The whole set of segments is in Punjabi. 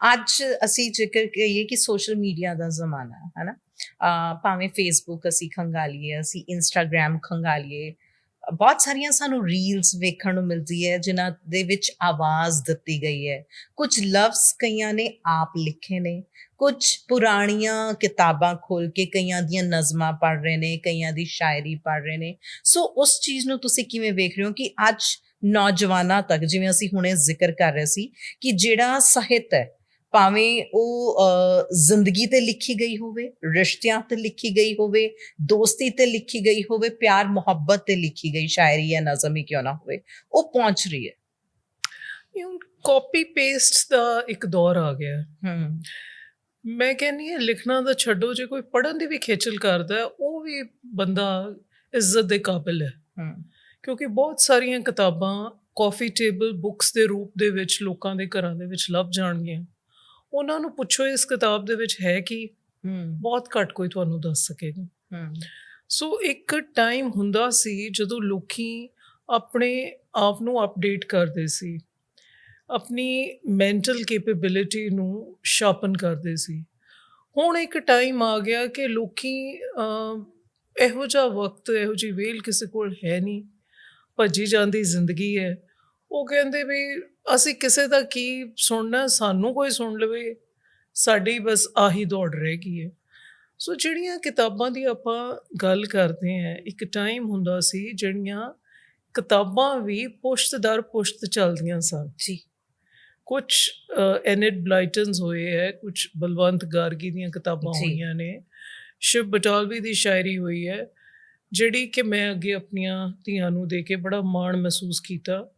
ਅੱਜ ਅਸੀਂ ਜ਼ਿਕਰ ਕਰੀਏ ਕਿ ਸੋਸ਼ਲ ਮੀਡੀਆ ਦਾ ਜ਼ਮਾਨਾ ਹੈ ਨਾ ਭਾਵੇਂ ਫੇਸਬੁੱਕ ਅਸੀਂ ਖੰਗਾਲੀਏ, ਅਸੀਂ ਇੰਸਟਾਗ੍ਰam ਖੰਗਾਲੀਏ, ਬਹੁਤ ਸਾਰੀਆਂ ਸਾਨੂੰ ਰੀਲਸ ਵੇਖਣ ਨੂੰ ਮਿਲਦੀ ਹੈ, ਜਿਨ੍ਹਾਂ ਦੇ ਵਿੱਚ ਆਵਾਜ਼ ਦਿੱਤੀ ਗਈ ਹੈ। ਕੁਝ ਲਫ਼ਜ਼ ਕਈਆਂ ਨੇ ਆਪ ਲਿਖੇ ਨੇ, ਕੁਝ ਪੁਰਾਣੀਆਂ ਕਿਤਾਬਾਂ ਖੋਲ ਕੇ ਕਈਆਂ ਦੀਆਂ ਨਜ਼ਮਾਂ ਪੜ੍ਹ ਰਹੇ ਨੇ, ਕਈਆਂ ਦੀ ਸ਼ਾਇਰੀ ਪੜ੍ਹ ਰਹੇ ਨੇ। ਸੋ ਉਸ ਚੀਜ਼ ਨੂੰ ਤੁਸੀਂ ਕਿਵੇਂ ਵੇਖ ਰਹੇ ਹੋ ਕਿ ਅੱਜ ਨੌਜਵਾਨਾਂ ਤੱਕ, ਜਿਵੇਂ ਅਸੀਂ ਹੁਣੇ ਜ਼ਿਕਰ ਕਰ ਰਹੇ ਸੀ, ਕਿ ਜਿਹੜਾ ਸਾਹਿਤ ਹੈ ਭਾਵੇਂ ਉਹ ਜ਼ਿੰਦਗੀ ਤੇ ਲਿਖੀ ਗਈ ਹੋਵੇ ਰਿਸ਼ਤਿਆਂ ਤੇ ਲਿਖੀ ਗਈ ਹੋਵੇ ਦੋਸਤੀ ਤੇ ਲਿਖੀ ਗਈ ਹੋਵੇ ਪਿਆਰ ਮੁਹੱਬਤ ਤੇ ਲਿਖੀ ਗਈ ਸ਼ਾਇਰੀ ਜਾਂ ਨਜ਼ਮ ਹੀ ਕਿਉਂ ਨਾ ਹੋਵੇ ਉਹ ਪਹੁੰਚ ਰਹੀ ਹੈ। ਹੁਣ ਕਾਪੀ ਪੇਸਟ ਦਾ ਇੱਕ ਦੌਰ ਆ ਗਿਆ। ਹਮ ਮੈਂ ਕਹਿੰਨੀ ਹਾਂ ਲਿਖਣਾ ਤਾਂ ਛੱਡੋ ਜੇ ਕੋਈ ਪੜ੍ਹਨ ਦੀ ਵੀ ਖੇਚਲ ਕਰਦਾ ਉਹ ਵੀ ਬੰਦਾ ਇੱਜ਼ਤ ਦੇ ਕਾਬਿਲ ਹੈ। ਹਮ ਕਿਉਂਕਿ ਬਹੁਤ ਸਾਰੀਆਂ ਕਿਤਾਬਾਂ ਕਾਫੀ ਟੇਬਲ ਬੁੱਕਸ ਦੇ ਰੂਪ ਦੇ ਵਿੱਚ ਲੋਕਾਂ ਦੇ ਘਰਾਂ ਦੇ ਵਿੱਚ ਲੱਭ ਜਾਣਗੀਆਂ। ਉਹਨਾਂ ਨੂੰ ਪੁੱਛੋ ਇਸ ਕਿਤਾਬ ਦੇ ਵਿੱਚ ਹੈ ਕੀ? ਬਹੁਤ ਘੱਟ ਕੋਈ ਤੁਹਾਨੂੰ ਦੱਸ ਸਕੇਗਾ। ਸੋ ਇੱਕ ਟਾਈਮ ਹੁੰਦਾ ਸੀ ਜਦੋਂ ਲੋਕੀ ਆਪਣੇ ਆਪ ਨੂੰ ਅਪਡੇਟ ਕਰਦੇ ਸੀ। ਆਪਣੀ ਮੈਂਟਲ ਕੈਪੇਬਿਲਿਟੀ ਨੂੰ ਸ਼ਾਰਪਨ ਕਰਦੇ ਸੀ। ਹੁਣ ਇੱਕ ਟਾਈਮ ਆ ਗਿਆ ਕਿ ਲੋਕੀ ਇਹੋ ਜਿਹਾ ਵਕਤ ਇਹੋ ਜਿਹੀ ਵੇਲ ਕਿਸੇ ਕੋਲ ਹੈ ਨਹੀਂ। ਭੱਜੀ ਜਾਂਦੀ ਜ਼ਿੰਦਗੀ ਹੈ। ਉਹ ਕਹਿੰਦੇ ਵੀ ਅਸੀਂ ਕਿਸੇ ਦਾ ਕੀ ਸੁਣਨਾ ਸਾਨੂੰ ਕੋਈ ਸੁਣ ਲਵੇ ਸਾਡੀ ਬਸ ਆਹੀ ਦੌੜ ਰਹਿ ਗਈ ਹੈ। ਸੋ ਜਿਹੜੀਆਂ ਕਿਤਾਬਾਂ ਦੀ ਆਪਾਂ ਗੱਲ ਕਰਦੇ ਹਾਂ ਇੱਕ ਟਾਈਮ ਹੁੰਦਾ ਸੀ ਜਿਹੜੀਆਂ ਕਿਤਾਬਾਂ ਵੀ ਪੁਸ਼ਤ ਦਰ ਪੁਸ਼ਤ ਚੱਲਦੀਆਂ ਸਨ। ਜੀ। ਕੁਝ ਐਨਿਡ ਬਲਾਈਟਨਸ ਹੋਏ ਹੈ ਕੁਝ ਬਲਵੰਤ ਗਾਰਗੀ ਦੀਆਂ ਕਿਤਾਬਾਂ। ਹੋਈਆਂ ਨੇ ਸ਼ਿਵ ਬਟਾਲਵੀ ਦੀ ਸ਼ਾਇਰੀ ਹੋਈ ਹੈ ਜਿਹੜੀ ਕਿ ਮੈਂ ਅੱਗੇ ਆਪਣੀਆਂ ਧੀਆਂ ਨੂੰ ਦੇ ਕੇ ਬੜਾ ਮਾਣ ਮਹਿਸੂਸ ਕੀਤਾ।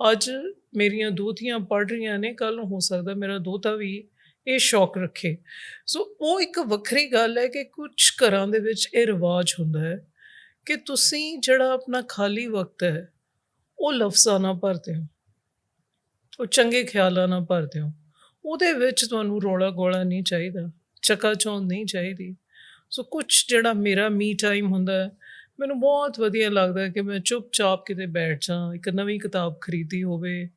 ਅੱਜ ਮੇਰੀਆਂ ਦੋਤੀਆਂ ਪੜ੍ਹ ਰਹੀਆਂ ਨੇ ਕੱਲ ਨੂੰ ਹੋ ਸਕਦਾ ਮੇਰਾ ਦੋਤਾ ਵੀ ਇਹ ਸ਼ੌਕ ਰੱਖੇ। ਸੋ ਉਹ ਇੱਕ ਵੱਖਰੀ ਗੱਲ ਹੈ ਕਿ ਕੁਝ ਘਰਾਂ ਦੇ ਵਿੱਚ ਇਹ ਰਿਵਾਜ ਹੁੰਦਾ ਹੈ ਕਿ ਤੁਸੀਂ ਜਿਹੜਾ ਆਪਣਾ ਖਾਲੀ ਵਕਤ ਹੈ, ਉਹ ਲਫ਼ਜ਼ਾਂ ਨਾਲ ਭਰਦੇ ਹੋ, ਉਹ ਚੰਗੇ ਖਿਆਲਾਂ ਨਾਲ ਭਰਦੇ ਹੋ। ਉਹਦੇ ਵਿੱਚ ਤੁਹਾਨੂੰ ਰੋਲਾ ਗੋਲਾ ਨਹੀਂ ਚਾਹੀਦਾ ਚਕਾਚੌਂਧ ਨਹੀਂ ਚਾਹੀਦੀ। ਸੋ ਕੁਝ ਜਿਹੜਾ ਮੇਰਾ ਮੀ ਟਾਈਮ ਹੁੰਦਾ ਹੈ ਮੈਨੂੰ ਬਹੁਤ ਵਧੀਆ ਲੱਗਦਾ ਕਿ ਮੈਂ ਚੁੱਪਚਾਪ ਕਿਤੇ ਬੈਠ ਜਾ ਇੱਕ ਨਵੀਂ ਕਿਤਾਬ ਖਰੀਦੀ ਹੋਵੇ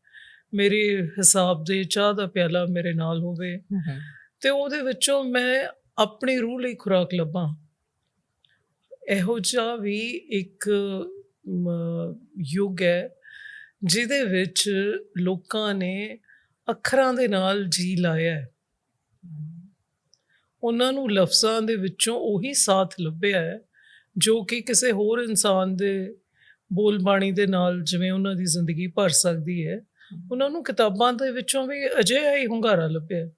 ਮੇਰੇ ਹਿਸਾਬ ਦੇ ਚਾਹ ਦਾ ਪਿਆਲਾ ਮੇਰੇ ਨਾਲ ਹੋਵੇ। ਤੇ ਉਹਦੇ ਵਿੱਚੋਂ ਮੈਂ ਆਪਣੀ ਰੂਹ ਲਈ ਖੁਰਾਕ ਲੱਭਾਂ। ਇਹੋ ਜਿਹਾ ਵੀ ਇੱਕ ਯੁੱਗ ਹੈ ਜਿਹਦੇ ਵਿੱਚ ਲੋਕਾਂ ਨੇ ਅੱਖਰਾਂ ਦੇ ਨਾਲ ਜੀ ਲਾਇਆ ਉਹਨਾਂ ਨੂੰ ਲਫ਼ਜ਼ਾਂ ਦੇ ਵਿੱਚੋਂ ਉਹੀ ਸਾਥ ਲੱਭਿਆ ਹੈ। ਜੋ ਕਿ ਕਿਸੇ ਹੋਰ ਇਨਸਾਨ ਦੇ ਬੋਲ ਬਾਣੀ ਦੇ ਨਾਲ ਜਿਵੇਂ ਉਹਨਾਂ ਦੀ ਜ਼ਿੰਦਗੀ ਭਰ ਸਕਦੀ ਹੈ ਉਹਨਾਂ ਨੂੰ ਕਿਤਾਬਾਂ ਦੇ ਵਿੱਚੋਂ ਵੀ ਅਜਿਹਾ ਹੀ ਹੁੰਗਾਰਾ ਲੱਭਿਆ।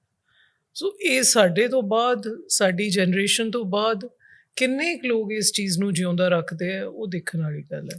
ਸੋ ਇਹ ਸਾਡੇ ਤੋਂ ਬਾਅਦ ਸਾਡੀ ਜਨਰੇਸ਼ਨ ਤੋਂ ਬਾਅਦ ਕਿੰਨੇ ਲੋਕ ਇਸ ਚੀਜ਼ ਨੂੰ ਜਿਉਂਦਾ ਰੱਖਦੇ ਆ ਉਹ ਦੇਖਣ ਵਾਲੀ ਗੱਲ ਹੈ